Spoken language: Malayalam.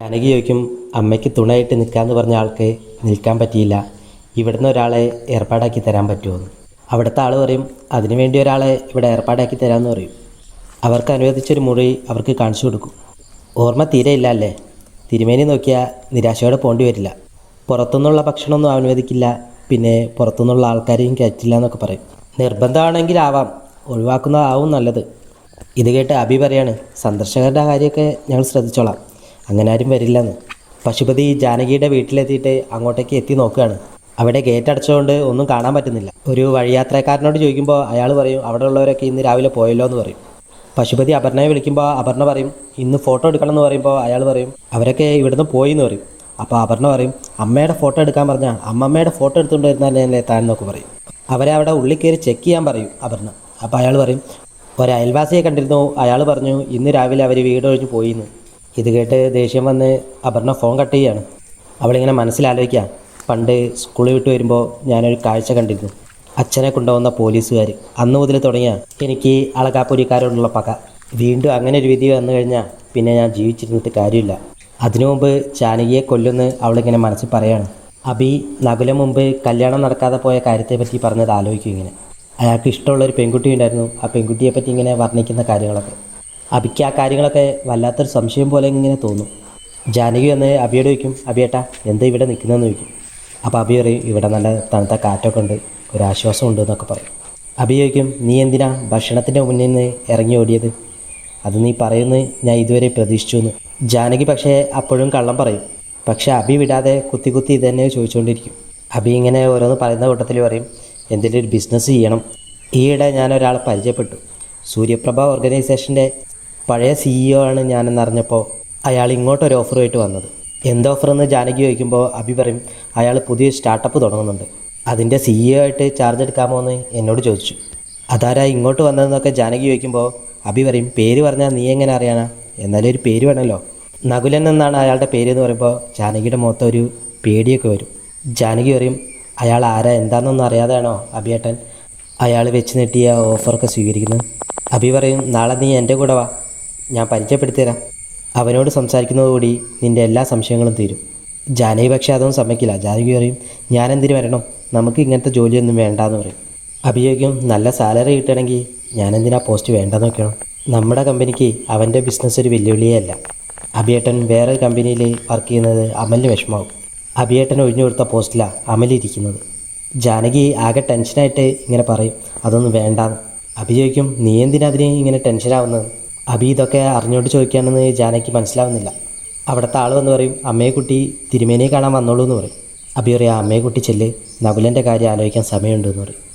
ജാനകി ചോദിക്കും അമ്മയ്ക്ക് തുണയായിട്ട് നിൽക്കാമെന്ന് പറഞ്ഞ ആൾക്ക് നിൽക്കാൻ പറ്റിയില്ല. ഇവിടുന്ന് ഒരാളെ ഏർപ്പാടാക്കി തരാൻ പറ്റുമോ അവിടുത്തെ ആൾ പറയും അതിനു വേണ്ടി ഒരാളെ ഇവിടെ ഏർപ്പാടാക്കി തരാമെന്ന് പറയും. അവർക്ക് അനുവദിച്ചൊരു മുറി അവർക്ക് കാണിച്ചു കൊടുക്കും. ഓർമ്മ തീരെ ഇല്ല അല്ലേ തിരുമേനി നോക്കിയാൽ നിരാശയോടെ പോകേണ്ടി വരില്ല. പുറത്തുനിന്നുള്ള ഭക്ഷണമൊന്നും അനുവദിക്കില്ല. പിന്നെ പുറത്തുനിന്നുള്ള ആൾക്കാരെയും കയറ്റില്ല എന്നൊക്കെ പറയും. നിർബന്ധമാണെങ്കിൽ ആവാം. ഒഴിവാക്കുന്നതാവും നല്ലത്. ഇത് കേട്ട് അബി പറയാണ് സന്ദർശകരുടെ കാര്യമൊക്കെ ഞങ്ങൾ ശ്രദ്ധിച്ചോളാം. അങ്ങനെ ആരും വരില്ലെന്ന്. പശുപതി ജാനകിയുടെ വീട്ടിലെത്തിയിട്ട് അങ്ങോട്ടേക്ക് എത്തി നോക്കുകയാണ്. അവിടെ ഗേറ്റ് അടച്ചുകൊണ്ട് ഒന്നും കാണാൻ പറ്റുന്നില്ല. ഒരു വഴിയാത്രക്കാരനോട് ചോദിക്കുമ്പോൾ അയാൾ പറയും അവിടെ ഉള്ളവരൊക്കെ ഇന്ന് രാവിലെ പോയല്ലോ എന്ന് പറയും. പശുപതി അപർണയെ വിളിക്കുമ്പോൾ അപർണ പറയും ഇന്ന് ഫോട്ടോ എടുക്കണം എന്ന് പറയുമ്പോൾ അയാൾ പറയും അവരൊക്കെ ഇവിടുന്ന് പോയി എന്ന് പറയും. അപ്പോൾ അപർണ പറയും അമ്മയുടെ ഫോട്ടോ എടുക്കാൻ പറഞ്ഞാൽ അമ്മമ്മയുടെ ഫോട്ടോ എടുത്തുകൊണ്ട് വരുന്നതല്ലേ താൻ എന്നൊക്കെ പറയും. അവരെ അവിടെ ഉള്ളിൽ കയറി ചെക്ക് ചെയ്യാൻ പറയും അപർണ. അപ്പോൾ അയാൾ പറയും ഒരു അയൽവാസിയെ കണ്ടിരുന്നു. അയാൾ പറഞ്ഞു ഇന്ന് രാവിലെ അവർ വീട് ഒഴിഞ്ഞ് പോയിന്ന്. ഇത് കേട്ട് ദേഷ്യം വന്ന് അപർണ ഫോൺ കട്ട് ചെയ്യാണ്. അവളിങ്ങനെ മനസ്സിലാലോചിക്കുക പണ്ട് സ്കൂളിൽ വിട്ട് വരുമ്പോൾ ഞാനൊരു കാഴ്ച കണ്ടിരുന്നു. അച്ഛനെ കൊണ്ടുവന്ന പോലീസുകാർ അന്ന് മുതൽ തുടങ്ങിയ. എനിക്ക് അളകാപ്പൊരിക്കാരോടുള്ള പക. വീണ്ടും അങ്ങനെ ഒരു വിധി വന്നു കഴിഞ്ഞാൽ പിന്നെ ഞാൻ ജീവിച്ചിരുന്നിട്ട് കാര്യമില്ല. അതിനു മുമ്പ് ചാനകിയെ കൊല്ലുന്ന് അവളിങ്ങനെ മനസ്സിൽ പറയാണ്. അബി നകുലം മുമ്പ് കല്യാണം നടക്കാതെ പോയ കാര്യത്തെപ്പറ്റി പറഞ്ഞത് ആലോചിക്കും ഇങ്ങനെ. അയാൾക്ക് ഇഷ്ടമുള്ള ഒരു പെൺകുട്ടി ഉണ്ടായിരുന്നു. ആ പെൺകുട്ടിയെ പറ്റി ഇങ്ങനെ വർണിക്കുന്ന കാര്യങ്ങളൊക്കെ. അബിക്ക് ആ കാര്യങ്ങളൊക്കെ വല്ലാത്തൊരു സംശയം പോലെ ഇങ്ങനെ തോന്നും. ജാനകി വന്ന് അബിയോട് ചോദിക്കും അബിയേട്ടാ എന്താ ഇവിടെ നിൽക്കുന്നതെന്ന് ചോദിക്കും. അപ്പോൾ അബി പറയും ഇവിടെ നല്ല തണുത്ത കാറ്റൊക്കെ ഉണ്ട് ഒരു ആശ്വാസം ഉണ്ട് എന്നൊക്കെ പറയും. അബി ചോദിക്കും നീ എന്തിനാ ഭക്ഷണത്തിന്റെ മുന്നിൽ നിന്ന് ഇറങ്ങി ഓടിയത്? അത് നീ പറയുന്നത് ഞാൻ ഇതുവരെ പ്രതീക്ഷിച്ചു എന്ന്. ജാനകി പക്ഷേ അപ്പോഴും കള്ളം പറയും. പക്ഷേ അബി വിടാതെ കുത്തി കുത്തി ഇത് തന്നെ ചോദിച്ചുകൊണ്ടിരിക്കും. അബി ഇങ്ങനെ ഓരോന്ന് പറയുന്ന കൂട്ടത്തിൽ പറയും എന്തെങ്കിലും ഒരു ബിസിനസ് ചെയ്യണം. ഈയിടെ ഞാൻ ഒരാളെ പരിചയപ്പെട്ടു. സൂര്യപ്രഭ ഓർഗനൈസേഷന്റെ പഴയ സിഇഒ ആണ് ഞാനെന്നറിഞ്ഞപ്പോൾ അയാൾ ഇങ്ങോട്ടൊരു ഓഫറുമായിട്ട് വന്നത്. എന്ത് ഓഫറെന്ന് ജാനകി ചോദിക്കുമ്പോൾ അഭി പറയും അയാൾ പുതിയ സ്റ്റാർട്ടപ്പ് തുടങ്ങുന്നുണ്ട്. അതിന്റെ സിഇഒ ആയിട്ട് ചാർജ് എടുക്കാമോ എന്ന് എന്നോട് ചോദിച്ചു. അതാരാ ഇങ്ങോട്ട് വന്നതെന്നൊക്കെ ജാനകി ചോദിക്കുമ്പോൾ അഭി പറയും പേര് പറഞ്ഞാൽ നീ എങ്ങനെ അറിയാനാ? എന്നാലും ഒരു പേര് വേണമല്ലോ നകുലൻ എന്നാണ് അയാളുടെ പേര് എന്ന് പറയുമ്പോൾ ജാനകിയുടെ മുഖത്ത് ഒരു പേടിയൊക്കെ വരും. ജാനകി പറയും അയാൾ ആരാ? എന്താണെന്നൊന്നും അറിയാതെയാണോ അഭിയേട്ടൻ അയാൾ വെച്ച് നീട്ടിയ ഓഫറൊക്കെ സ്വീകരിക്കുന്നത്? അഭി പറയും നാളെ നീ എന്റെ കൂടെ വാ. ഞാൻ പരിചയപ്പെടുത്തി തരാം അവനോട് സംസാരിക്കുന്നതോടുകൂടി നിന്റെ എല്ലാ സംശയങ്ങളും തീരും. ജാനകി പക്ഷേ അതൊന്നും സമ്മതിക്കില്ല. ജാനകി പറയും ഞാൻ എന്തിനു വരണം? നമുക്ക് ഇങ്ങനത്തെ ജോലിയൊന്നും വേണ്ടാന്ന് പറയും. അഭിയോഗിക്കും നല്ല സാലറി കിട്ടണമെങ്കിൽ ഞാൻ എന്തിനാ പോസ്റ്റ് വേണ്ടെന്ന് വെക്കണം? നമ്മുടെ കമ്പനിക്ക് അവന്റെ ബിസിനസ് ഒരു വെല്ലുവിളിയല്ല അഭിയേട്ടൻ വേറെ കമ്പനിയിൽ വർക്ക് ചെയ്യുന്നത് അമലിന് വിഷമാവും അഭിയേട്ടൻ ഒഴിഞ്ഞു കൊടുത്ത പോസ്റ്റിലാണ് അമലിരിക്കുന്നത് ജാനകി ആകെ ടെൻഷനായിട്ട് ഇങ്ങനെ പറയും അതൊന്നും വേണ്ടാന്ന്. അഭിയോഗിക്കും നീ എന്തിനാ അതിന് ഇങ്ങനെ ടെൻഷനാവുന്നത്? അഭി ഇതൊക്കെ അറിഞ്ഞോട്ട് ചോദിക്കുകയാണെന്ന് ജാനയ്ക്ക് മനസ്സിലാവുന്നില്ല. അവിടുത്തെ ആൾ വന്ന് പറയും അമ്മയെ കുട്ടി തിരുമേനിയെ കാണാൻ വന്നോളൂ എന്ന് പറയും. അഭി പറയും അമ്മയെ കുട്ടി ചെല്ല് നകുലന്റെ കാര്യം ആലോചിക്കാൻ സമയമുണ്ടെന്ന് പറയും.